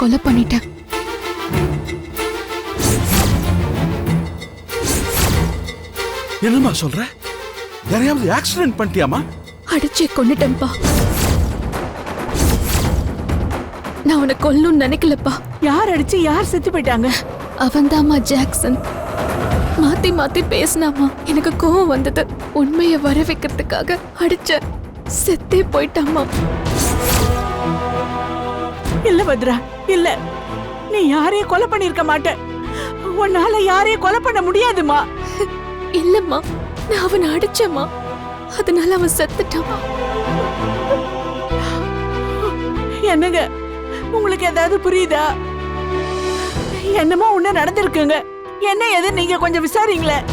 கொலை பண்ணிட்டேன். என்னம்மா சொல்ற? யாரையாவது ஆக்சிடென்ட் பண்ணிட்டியாமா அடிச்சே கொன்னுட்டேன்ப்பா. நான் உன்னை கொல்லணும்னு நினைக்கலப்பா. யார் அடிச்சு யார் செத்து போயிட்டாங்க? அவன்தாம்மா ஜாக்சன். மாத்தி மாத்தி பேசினாமா எனக்கு கோவம் வந்தது. உண்மையை வர வைக்கிறதுக்காக அடிச்ச செத்தே போயிட்டாமா இல்ல பத்ரா இல்ல. நீ யாரையும் கொலை பண்ணிருக்க மாட்ட. உன்னால யாரையும் கொலை பண்ண முடியாதுமா. இல்லம்மா நான் அவனை அடிச்சேம்மா. அதனால அவன் செத்துட்டான். என்னங்க உங்களுக்கு ஏதாவது புரியுதா? என்னமோ ஒண்ணு நடந்திருக்குங்க. என்ன எது நீங்க கொஞ்சம் விசாரிங்களேன்.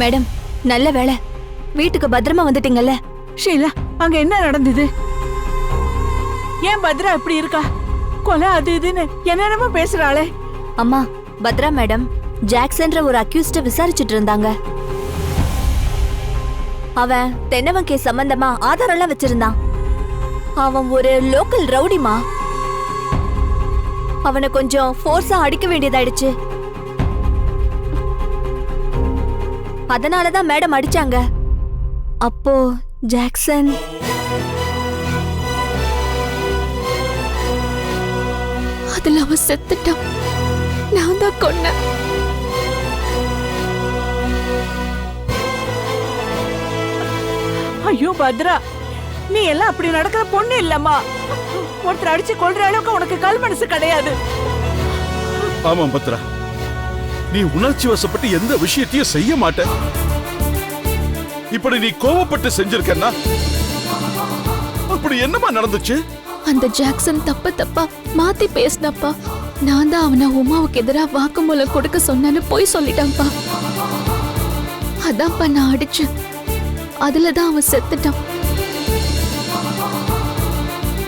மேடம் நல்ல வேலை வீட்டுக்கு பத்திரமா வந்துட்டீங்கல்ல? ஷீலா அங்க என்ன நடந்தது? ஏன் பத்ரா இப்படி இருக்கா? கொலை அது இதுன்னு என்னென்னமோ பேசுறாளே. அம்மா பத்ரா மேடம் ஜாக்சன்ற ஒரு அக்யூஸ்ட விசாரிச்சுட்டு இருந்தாங்க. அவன் தென்னவன் கேஸ் சம்பந்தமா ஆதாரம்லாம் வச்சிருந்தான். அவன் ஒரு லோக்கல் ரவுடிமா அவனை கொஞ்சம் ஃபோர்ஸா அடிக்க வேண்டியதாயிடுச்சு. அதனாலதான் மேடம் அடிச்சாங்க. அப்போ ஜாக்சன். அதுல அவன் செத்துட்டான். நான் தான் கொன்னேன். ஐயோ பத்ரா. நீ எல்லாம் அப்படி நடக்கிற பொண்ணு இல்லம்மா. ஒருத்தர் அடிச்சு கொல்ற அளவுக்கு உனக்கு கல் மனசு கிடையாது. ஆமாம் பத்ரா. நீ உணர்ச்சி வசப்பட்டு எந்த விஷயத்தையும் செய்ய மாட்ட. இப்படி நீ கோவப்பட்டு செஞ்சிருக்கன்னா அப்படி என்னமா நடந்துச்சு? அந்த ஜாக்சன் தப்பு தப்பா மாத்தி பேசினப்பா. நான் தான் அவனை உமாவுக்கு எதிரா வாக்குமூலம் கொடுக்க சொன்னேன்னு போய் சொல்லிட்டான்ப்பா. அதான்ப்பா நான் அடிச்சேன். அதுல தான் அவன் செத்துட்டான்.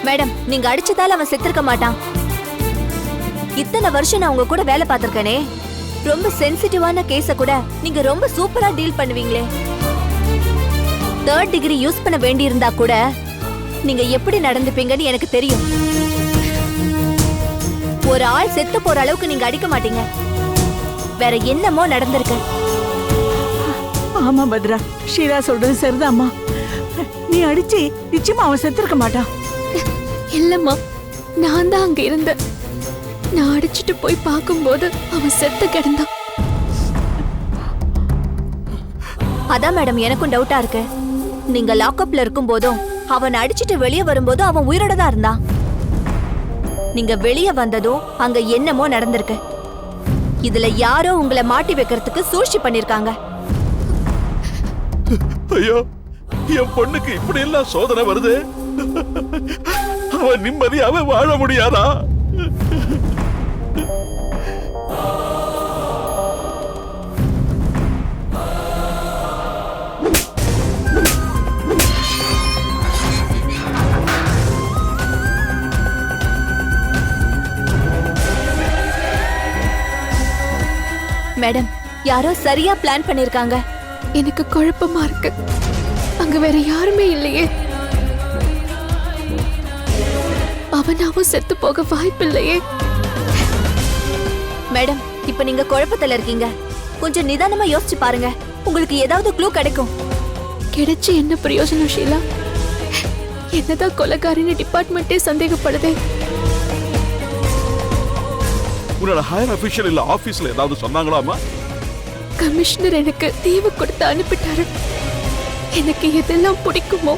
மேடம் நீங்க அடிச்சதால அவன் செத்திருக்க மாட்டான். இத்தனை வருஷம் நான் உங்க கூட வேலை பார்த்திருக்கேனே. ரொம்ப சென்சிட்டிவான கேஸ கூட நீங்க ரொம்ப சூப்பரா டீல் பண்ணுவீங்களே. தேர்ட் டிகிரி யூஸ் பண்ண வேண்டியிருந்தா கூட நீங்க எப்படி நடந்துப்பீங்கன்னு எனக்கு தெரியும். ஒரு ஆள் செத்து போற அளவுக்கு நீங்க அடிக்க மாட்டீங்க. வேற என்னமோ நடந்திருக்கு. ஆமா பத்ரா ஷீலா சொல்றது சரிதாம்மா. நீ அடிச்சு நிச்சயமா அவன் செத்துருக்க மாட்டான். இல்லம்மா நான் தான் அங்க இருந்தேன். நான் அடிச்சிட்டு போய் பார்க்கும்போது அவன் செத்து கிடந்தான். அதான் மேடம் எனக்கும் டவுட்டா இருக்கு. நீங்க லாக்அப்ல இருக்கும் போதும் அவன் அடிச்சிட்டு வெளியே வரும்போதும் அவன் உயிரோட தான் இருந்தான். நீங்க வெளியே வந்ததும் அங்க என்னமோ நடந்திருக்கு. இதுல யாரோ உங்களை மாட்டி வைக்கிறதுக்கு சூழ்ச்சி பண்ணிருக்காங்க. ஐயோ என் பொண்ணுக்கு இப்படி எல்லாம் சோதனை வருது? அவ நிம்மதியாவே வாழ முடியாதா? மேடம் யாரோ சரியா பிளான் பண்ணிருக்காங்க. எனக்கு குழப்பமா இருக்கு. அங்க வேற யாருமே இல்லையே. அவனாவும் செத்து போக வாய்ப்பில்லையே. மேடம் இப்ப நீங்க குழப்பத்துல இருக்கீங்க. கொஞ்சம் நிதானமா யோசிச்சு பாருங்க. உங்களுக்கு ஏதாவது க்ளூ கிடைக்கும். கிடைச்சு என்ன பிரயோஜனம் ஷீலா? என்னதான் கொலைகாரின்னு டிபார்ட்மெண்ட்டே சந்தேகப்படுதே. உன்னோட ஹையர் அபிஷியல் இல்ல ஆபீஸ்ல ஏதாவது சொன்னாங்களாமா கமிஷனர் எனக்கு தீவு கொடுத்து அனுப்பிட்டாரு. எனக்கு எதெல்லாம் பிடிக்குமோ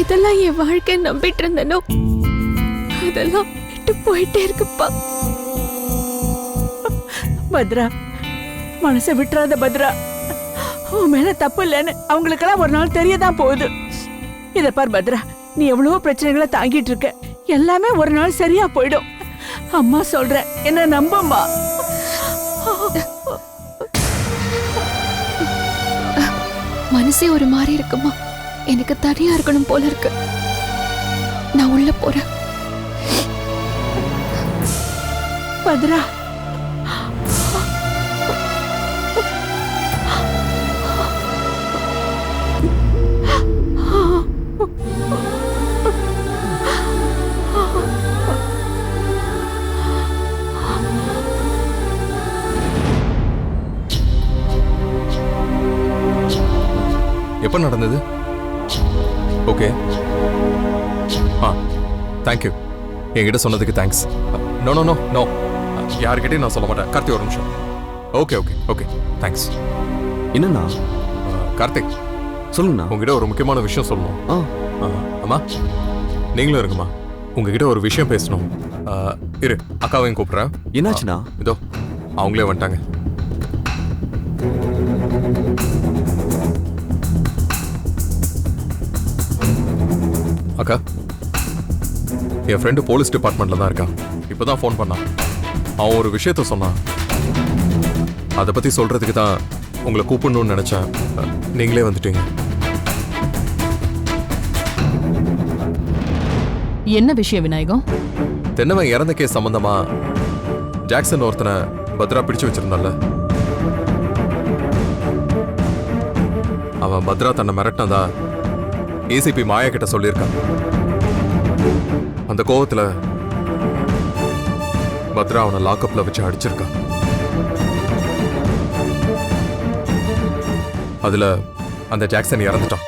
எதெல்லாம் என் வாழ்க்கை நம்பிட்டு இருந்தனோ அதெல்லாம் விட்டு போயிட்டே இருக்குப்பா. பத்ரா மனசை விட்டுறாத பத்ரா. உன் மேல தப்பு இல்லைன்னு அவங்களுக்கெல்லாம் ஒரு நாள் தெரியதான் போகுது. இத பார் பத்ரா நீ எவ்வளவோ பிரச்சனைகளை தாங்கிட்டு இருக்க. எல்லாமே ஒரு நாள் சரியா போயிடும். அம்மா சொல்ற என்ன நம்பம்மா. மனசே ஒரு மாதிரி இருக்குமா? எனக்கு தனியா இருக்கணும் போல இருக்கு. நான் உள்ள போறேன். பத்ரா எப்போ நடந்தது? ஓகே ஆ தேங்க்யூ என்கிட்ட சொன்னதுக்கு thanks no no no no யார்கிட்டயும் நான் சொல்ல மாட்டேன். கார்த்திக் ஒரு நிமிஷம். ஓகே ஓகே ஓகே தேங்க்ஸ் என்னண்ணா? கார்த்திக். சொல்லுங்கண்ணா உங்ககிட்ட ஒரு முக்கியமான விஷயம் சொல்லணும். ஆ. ஆ, அம்மா நீங்களும் இருக்குமா உங்ககிட்ட ஒரு விஷயம் பேசணும். இரு அக்காவையும் கூப்பிட்றேன். என்னாச்சுண்ணா? இதோ அவங்களே வந்துட்டாங்க. அக்கா என் ஃப்ரெண்டு போலீஸ் டிபார்ட்மெண்ட்ல தான் இருக்கான். இப்போதான் ஃபோன் பண்ணான். அவன் ஒரு விஷயத்த சொன்னான். அதை பத்தி சொல்றதுக்கு தான் உங்களை கூப்பிடணும்னு நினைச்சேன். நீங்களே வந்துட்டீங்க. என்ன விஷயம் விநாயகம்? தென்னவன் இறந்த கேஸ் சம்பந்தமா ஜாக்சன் ஒருத்தனை பத்ரா பிடிச்சு வச்சிருந்தான்ல. அவன் பத்ரா தன்னை மிரட்டினதா ஏசிபி மாயா கிட்ட சொல்லியிருக்கான் அந்த கோவத்துல பத்ரா அவனை லாக்அப்ல வச்சு அடிச்சிருக்கான் அதுல அந்த ஜாக்சன் இறந்துட்டான்.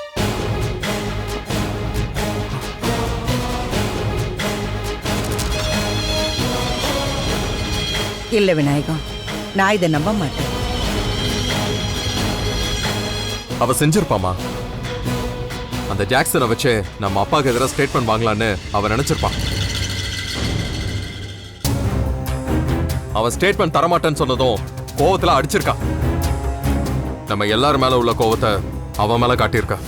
இல்ல விநாயகம் நான் இதை நம்ப மாட்டேன். அவ செஞ்சிருப்பாமா அந்த ஜாக்சனை வச்சு நம்ம அப்பாவுக்கு எதிராக ஸ்டேட்மெண்ட் வாங்கலான்னு அவ நினைச்சிருப்பான். அவன் ஸ்டேட்மெண்ட் தரமாட்டேன்னு சொன்னதும் கோவத்துல அடிச்சிருக்கா நம்ம எல்லார் மேல உள்ள கோவத்தை அவன் மேல காட்டியிருக்கா.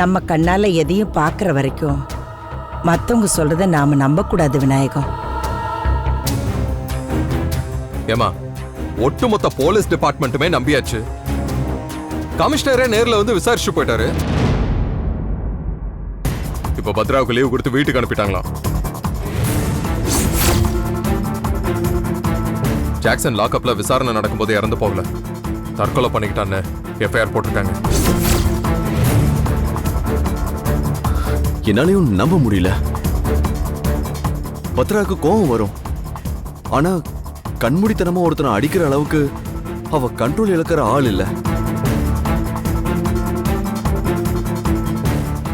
நம்ம கண்ணால எதையும் பார்க்கற வரைக்கும் மத்தவங்க சொல்றத நாம நம்ப கூடாது விநாயகம். ஏமா ஒட்டுமொத்த போலீஸ் டிபார்ட்மெண்ட்டுமே நம்பியாச்சு. கமிஷனரே நேர்ல வந்து விசாரிச்சு போயிட்டாரு. இப்ப பத்ராவுக்கு லீவு கொடுத்து வீட்டுக்கு அனுப்பிட்டாங்களாம். ஜாக்சன் லாக்அப்ல விசாரணை நடக்கும்போது இறந்து போகல. தற்கொலை பண்ணிக்கிட்டான்னு எஃப்ஐஆர் போட்டிருக்காங்க. என்னாலையும் நம்ப முடியல. பத்ராவுக்கு கோபம் வரும். ஆனா கண்மூடித்தனமா ஒருத்தனை அடிக்கிற அளவுக்கு அவ கண்ட்ரோல் இழக்கிற ஆள் இல்லை.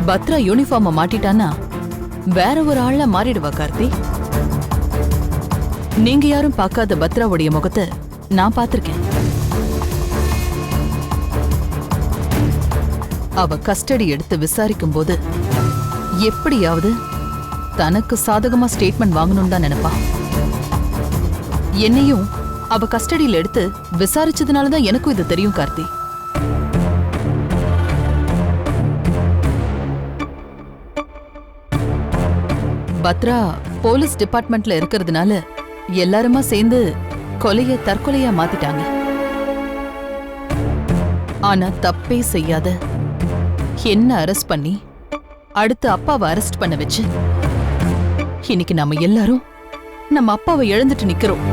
பத்ரா யூனிஃபார்ம மாட்டிட்டானா வேற ஒரு ஆள்ல மாறிடுவா கார்த்தி. நீங்க யாரும் பார்க்காத பத்ராவுடைய முகத்தை நான் பார்த்திருக்கேன். அவ கஸ்டடி எடுத்து விசாரிக்கும் போது எப்படியாவது தனக்கு சாதகமா ஸ்டேட்மெண்ட் வாங்கணும்னு தான் நினைப்பா. என்னையும் அவ கஸ்டடியில எடுத்து விசாரிச்சதுனால தான் எனக்கும் இது தெரியும் கார்த்தி. பத்ரா போலீஸ் டிபார்ட்மெண்ட்ல இருக்கிறதுனால எல்லாருமா சேர்ந்து கொலைய தற்கொலையா மாத்திட்டாங்க. ஆனா தப்பே செய்யாத என்ன அரெஸ்ட் பண்ணி அடுத்து அப்பாவை அரெஸ்ட் பண்ண வச்சு இன்னைக்கு நாம எல்லாரும் நம்ம அப்பாவை இழந்துட்டு நிக்கிறோம்.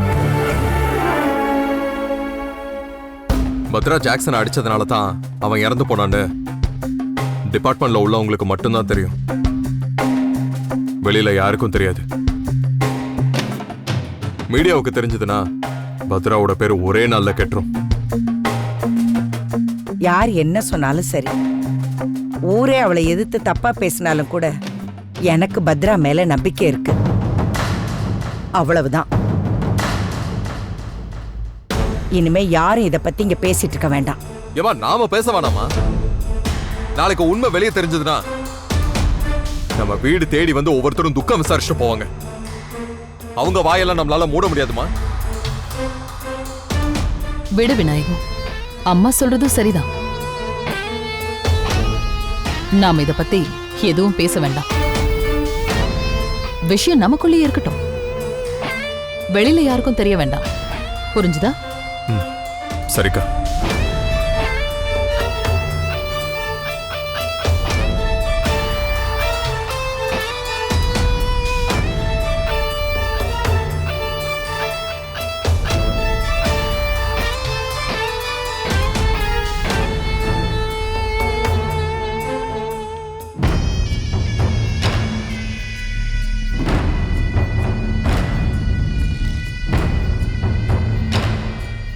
பத்ரா ஜாக்சன் அடிச்சதுனால தான் அவன் இறந்து போனான்னு. டிபார்ட்மெண்ட்ல உள்ளவங்களுக்கு மட்டும்தான் தெரியும். வெளியில யாருக்கும் தெரியாது. மீடியாவுக்கு தெரிஞ்சதுன்னா பத்ராவோட பேர் ஒரே நாள்ல கெட்டுரும். யார் என்ன சொன்னாலும் சரி. ஊரே அவளை எதிர்த்து தப்பா பேசினாலும் கூட எனக்கு பத்ரா மேல நம்பிக்கை இருக்கு. அவ்வளவுதான். இனிமே யாரும் இத பத்தி இங்க பேசிட்டு இருக்க வேண்டாம். ஏமா நாம பேச வேணாமா? நாளைக்கு உண்மை வெளியே தெரிஞ்சதுன்னா நம்ம வீடு தேடி வந்து ஒவ்வொருத்தரும் துக்கம் விசாரிச்சுட்டு போவாங்க. அவங்க வாயெல்லாம் நம்மளால மூட முடியாதுமா? விடு விநாயகம் அம்மா சொல்றதும் சரிதான். நாம இத பத்தி எதுவும் பேச வேண்டாம். விஷயம் நமக்குள்ளேயே இருக்கட்டும். வெளியில யாருக்கும் தெரிய வேண்டாம். புரிஞ்சுதா? சரிக்கா.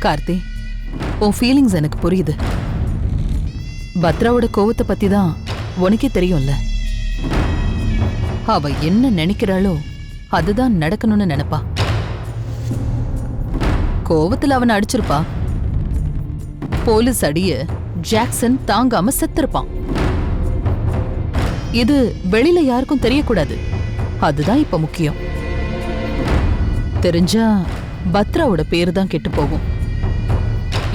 கார்த்தி உன் ஃபீலிங்ஸ் எனக்கு புரியுது. பத்ராவோட கோவத்தை பத்தி தான் உனக்கே தெரியும்ல. அவ என்ன நினைக்கிறாளோ அதுதான் நடக்கணும்னு நினைப்பா. கோவத்துல அவனை அடிச்சிருப்பா. போலீஸ் அடிய ஜாக்சன் தாங்காம செத்திருப்பான். இது வெளியில யாருக்கும் தெரியக்கூடாது. அதுதான் இப்ப முக்கியம். தெரிஞ்சா பத்ராவோட பேரு தான் கெட்டு போகும்.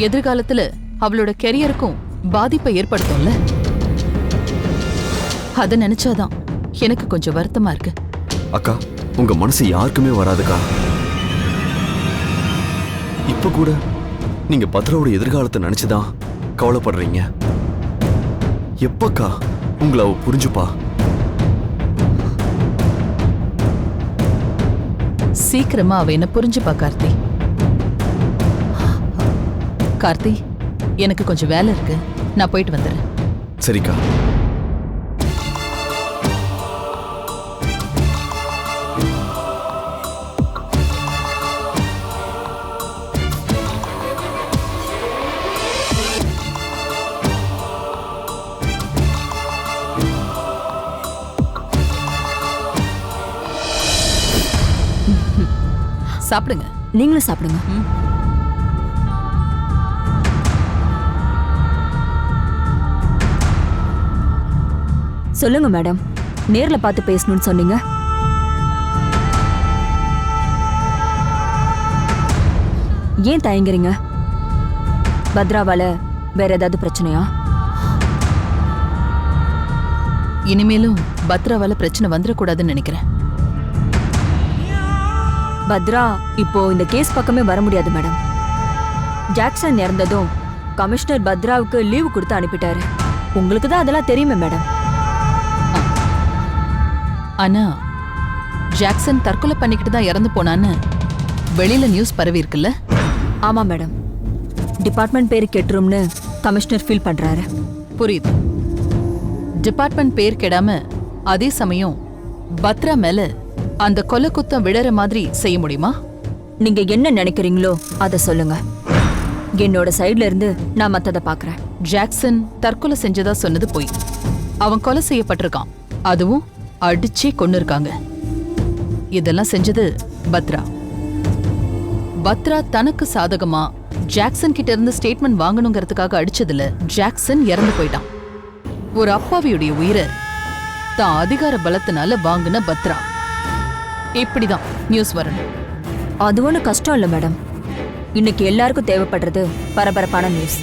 எதிர்காலத்துல அவளோட கெரியருக்கும் பாதிப்பை ஏற்படுத்தும்ல? அத நினைச்சாதான் எனக்கு கொஞ்சம் வருத்தமா இருக்கு. அக்கா உங்க மனசு யாருக்குமே வராதுக்கா. இப்ப கூட நீங்க பத்ராவோட எதிர்காலத்தை நினைச்சுதான் கவலைப்படுறீங்க. எப்பக்கா உங்களை அவ புரிஞ்சுப்பா? சீக்கிரமா அவ என்ன புரிஞ்சுப்பா கார்த்தி? கார்த்தி எனக்கு கொஞ்சம் வேலை இருக்கு. நான் போயிட்டு வந்துடுறேன். சரிக்கா. சாப்பிடுங்க. நீங்களும் சாப்பிடுங்க. சொல்லுங்க மேடம். நேர்ல பார்த்து பேசணும்னு சொன்னீங்க. ஏன் தயங்குறீங்க? பத்ராவால வேற ஏதாவது பிரச்சனையா? இனிமேலும் பத்ராவால பிரச்சனை வந்துடக்கூடாதுன்னு நினைக்கிறேன். பத்ரா இப்போ இந்த கேஸ் பக்கமே வர முடியாது மேடம். ஜாக்சன் இறந்ததும் கமிஷனர் பத்ராவுக்கு லீவு கொடுத்து அனுப்பிட்டாரு. உங்களுக்கு தான் அதெல்லாம் தெரியுமே மேடம். ஆனா ஜாக்சன் தற்கொலை பண்ணிக்கிட்டு தான் இறந்து போனான்னு வெளியில நியூஸ் பரவி இருக்குல்ல? ஆமா மேடம். டிபார்ட்மெண்ட் பேரு கெட்டுரும்னு கமிஷனர் ஃபீல் பண்றாரு. புரியுது. டிபார்ட்மெண்ட் பேர் கெடாம அதே சமயம் பத்ரா மேல அந்த கொலை குத்தம் விழற மாதிரி செய்ய முடியுமா? நீங்க என்ன நினைக்கிறீங்களோ அதை சொல்லுங்க. என்னோட சைடுல இருந்து நான் மத்தத பாக்குறேன். ஜாக்சன் தற்கொலை செஞ்சதா சொன்னது பொய் அவன் கொலை செய்யப்பட்டிருக்கான். அதுவும் அடிச்சே கொண்டு இருக்காங்க இதெல்லாம் செஞ்சது பத்ரா. பத்ரா தனக்கு சாதகமா ஜாக்சன் கிட்ட இருந்து ஸ்டேட்மெண்ட் வாங்கணுங்கிறதுக்காக அடிச்சதுல ஜாக்சன் இறந்து போயிட்டான். ஒரு அப்பாவியுடைய உயிரை தான் அதிகார பலத்தினால வாங்கின பத்ரா. இப்படிதான் நியூஸ் வரணும். அது ஒன்றும் கஷ்டம் இல்லை மேடம் இன்னைக்கு எல்லாருக்கும் தேவைப்படுறது பரபரப்பான நியூஸ்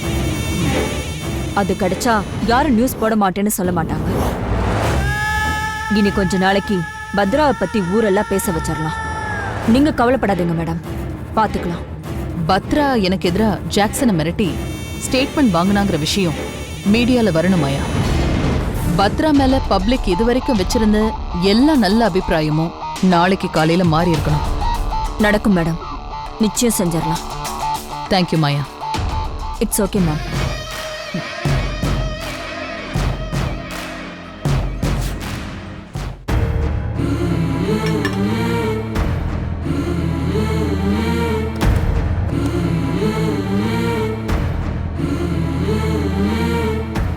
அது கிடைச்சா யாரும் நியூஸ் போட மாட்டேன்னு சொல்ல மாட்டாங்க. இனி கொஞ்ச நாளைக்கு பத்ராவை பத்தி ஊரெல்லாம் பேச வச்சிடலாம் நீங்க கவலைப்படாதீங்க மேடம். பாத்துக்கலாம். பத்ரா எனக்கு எதிரா ஜாக்சனை மிரட்டி ஸ்டேட்மெண்ட் வாங்கினாங்கிற விஷயம் மீடியால வரணுமாயா? பத்ரா மேல பப்ளிக் இதுவரைக்கும் வச்சிருந்த எல்லா நல்ல அபிப்பிராயமும் நாளைக்கு காலையில மாறி இருக்கணும். நடக்கும் மேடம். நிச்சயம் செஞ்சிடலாம் thank you Maya. It's okay ma'am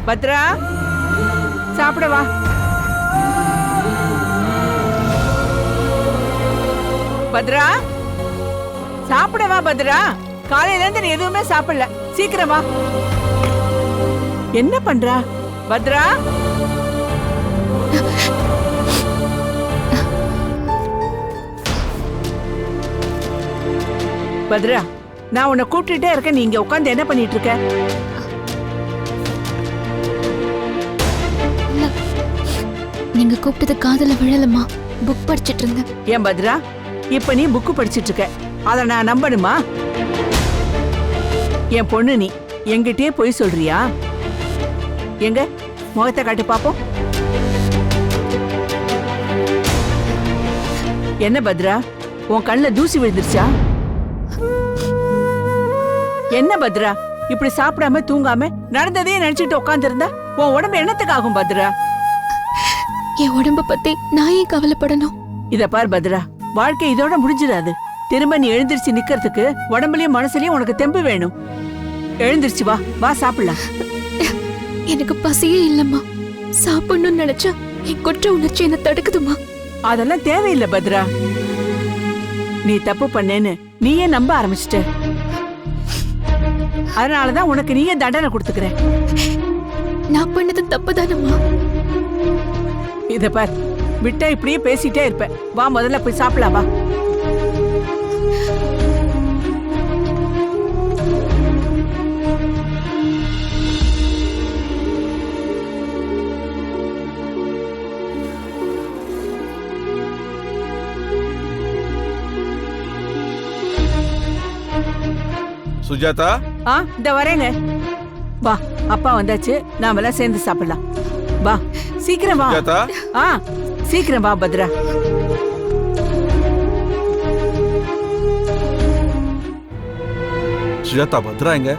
Bhadra சாப்பிட வா. பத்ரா சாப்பிட வா பத்ரா. காலையில இருந்து நீ எதுவுமே சாப்பிடல. சீக்கிரம் வா. என்ன பண்றா? பத்ரா? பத்ரா நான் உன்னை கூப்பிட்டுட்டே இருக்கேன். நீ இங்க உட்காந்து என்ன பண்ணிட்டு இருக்க? நீங்க கூப்பிட்டது காதல விழலமா புக் படிச்சிட்டு இருந்தேன். ஏன் பத்ரா இப்ப நீ புக்கு படிச்சிட்டு இருக்க அத நான் நம்பணுமா? என் பொண்ணு நீ என்கிட்டயே பொய் சொல்றியா? எங்க? முகத்தை காட்டி பாப்போம். என்ன பத்ரா உன் கண்ணில் தூசி விழுந்துருச்சா? என்ன பத்ரா இப்படி சாப்பிடாம தூங்காம நடந்ததையே நினைச்சிட்டு உட்காந்துருந்தா உன் உடம்பு என்னத்துக்கு ஆகும் பத்ரா என் உடம்ப பத்தி நான் ஏன் கவலைப்படணும்? இத பார் பத்ரா வாழ்க்கை இதோட முடிஞ்சிடாது. திரும்ப நீ எழுந்திருச்சு நிக்கிறதுக்கு உடம்புலயும் மனசுலயும் உனக்கு தெம்பு வேணும். எழுந்திருச்சு வா வா சாப்பிடலாம். எனக்கு பசியே இல்லம்மா. சாப்பிடணும்னு நினைச்சா என் குற்ற உணர்ச்சி என்ன தடுக்குதுமா அதெல்லாம் தேவையில்லை பத்ரா. நீ தப்பு பண்ணேன்னு நீயே நம்ப ஆரம்பிச்சிட்ட. அதனாலதான் உனக்கு நீயே தண்டனை கொடுத்துக்கிற நான் பண்ணது தப்பு தானம்மா. இத பார். விட்டா இப்படியே பேசிட்டே இருப்ப. வா முதல்ல போய் சாப்பிடலாம் வா. சுஜாதா? ஆ இந்த வரேங்க. வா அப்பா வந்தாச்சு. நாம எல்லாம் சேர்ந்து சாப்பிடலாம். வா சீக்கிரம் வா. ஆ சீக்கிரம் வா பத்ரா. சுஜாதா பத்ரா எங்க?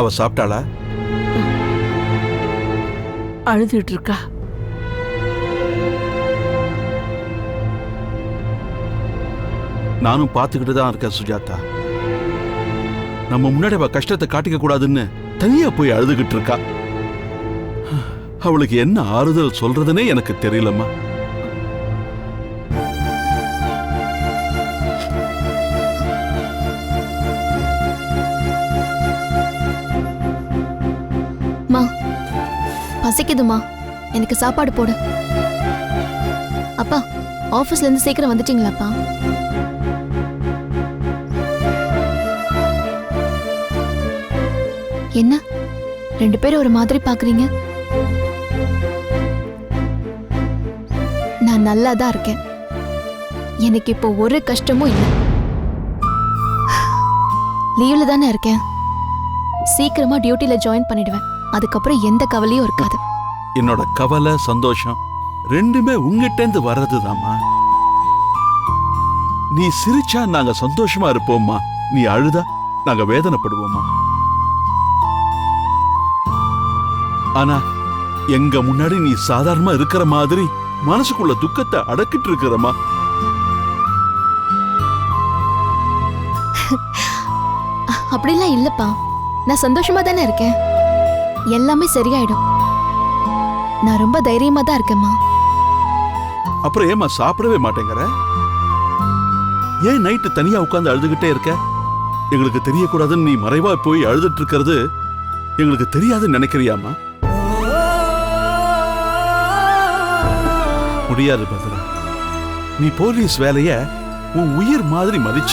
அவ சாப்பிட்டாளா? அழுதுட்டு இருக்கா நானும் பார்த்துக்கிட்டு தான் இருக்கேன் சுஜாதா. நம்ம முன்னாடி அவ கஷ்டத்தை காட்டிக்க கூடாதுன்னு தனியா போய் அழுதுகிட்டு இருக்கா அவளுக்கு என்ன ஆறுதல் சொல்றதுன்னே எனக்கு தெரியலம்மா. பசிக்குதுமா. எனக்கு சாப்பாடு போடு. அப்பா ஆபீஸ்ல இருந்து சீக்கிரம் வந்துட்டீங்களாப்பா? என்ன? ரெண்டு பேரும் ஒரு மாதிரி பாக்குறீங்க? நல்லா தான் இருக்கேன். எனக்கு இப்போ ஒரு கஷ்டமும் இல்லை. லீவ்ல தானே இருக்கேன். சீக்கிரமா டியூட்டில ஜாயின் பண்ணிடுவேன். அதுக்கப்புறம் எந்த கவலையும் இருக்காது. என்னோட கவலை சந்தோஷம் ரெண்டுமே உங்ககிட்டேருந்து வர்றதுதாம்மா. நீ சிரிச்சா நாங்க சந்தோஷமா இருப்போம்மா. நீ அழுதா நாங்க வேதனைப்படுவோம்மா. ஆனா எங்க முன்னாடி நீ சாதாரணமா இருக்கிற மாதிரி மனசுக்குள்ள துக்கத்தை அடக்கிட்டு இருக்கிறமா அப்படிலாம் இல்லப்பா. நான் சந்தோஷமா தானே இருக்கேன். எல்லாமே சரியாயிடும். நான் ரொம்ப தைரியமா தான் இருக்கேம்மா. அப்புறம் ஏமா சாப்பிடவே மாட்டேங்கிற? ஏன் நைட்டு தனியா உட்கார்ந்து அழுதுகிட்டே இருக்க? எங்களுக்கு தெரியக்கூடாதுன்னு நீ மறைவா போய் அழுதுட்டு இருக்கிறது எங்களுக்கு தெரியாதுன்னு நினைக்கிறியாமா முடியாது பத்ரா நீ போலீஸ் வேலைய உன் உயிர் மாதிரி மதிச்ச.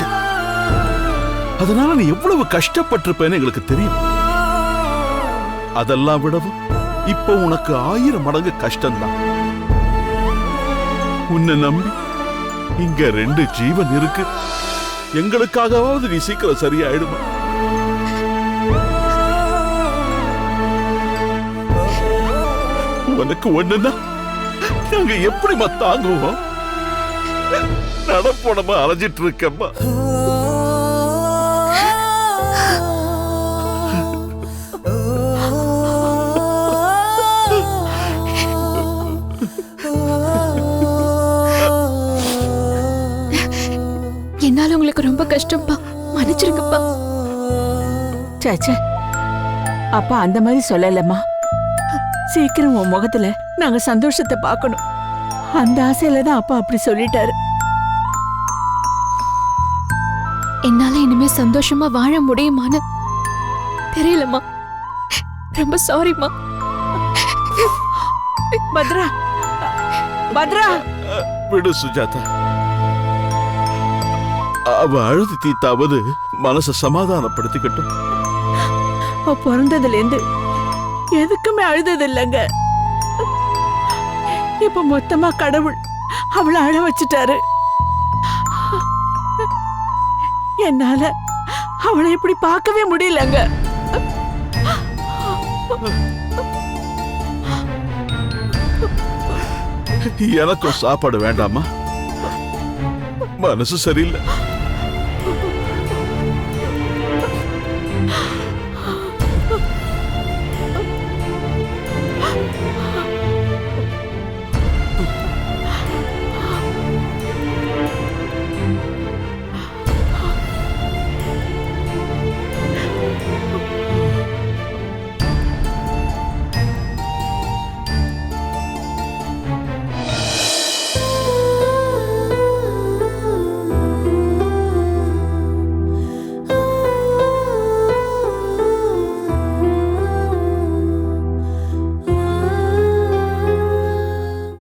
அதனால நீ எவ்வளவு கஷ்டப்பட்டிருப்பேன்னு எங்களுக்கு தெரியும். அதெல்லாம் விடவும் இப்போ உனக்கு ஆயிரம் மடங்கு கஷ்டம்தான். உன்னை நம்பி இங்க ரெண்டு ஜீவன் இருக்கு. எங்களுக்காகவாவது நீ சீக்கிரம் சரியாயிடுமா? உனக்கு ஒண்ணுன்னா நாங்க எப்படிம்மா தாங்குவோம்? நடப்போனமா அலைஞ்சிட்டு இருக்கம்மா என்னால உங்களுக்கு ரொம்ப கஷ்டம்ப்பா. மன்னிச்சிருங்கப்பா. ச்சே ச்சே. அப்பா அந்த மாதிரி சொல்லலம்மா. சீக்கிரம் உன் முகத்துல நாங்க சந்தோஷத்தை பார்க்கணும். அந்த ஆசையில தான் அப்பா அப்படி சொல்லிட்டாரு. என்னால இனிமே சந்தோஷமா வாழ முடியுமான்னு தெரியலம்மா. ரொம்ப சாரிம்மா பத்ரா பத்ரா. விடு சுஜாதா. அவ அழுது தீத்தாவது மனச சமாதானப்படுத்திக்கட்டும். அவ பிறந்ததுல இருந்து எதுக்குமே அழுதது இல்லைங்க இப்ப மொத்தமா கடவுள் அவளை அழ வச்சுட்டாரு. என்னால அவளை இப்படி பார்க்கவே முடியலங்க. எனக்கும் சாப்பாடு வேண்டாமா? மனசு சரியில்லை.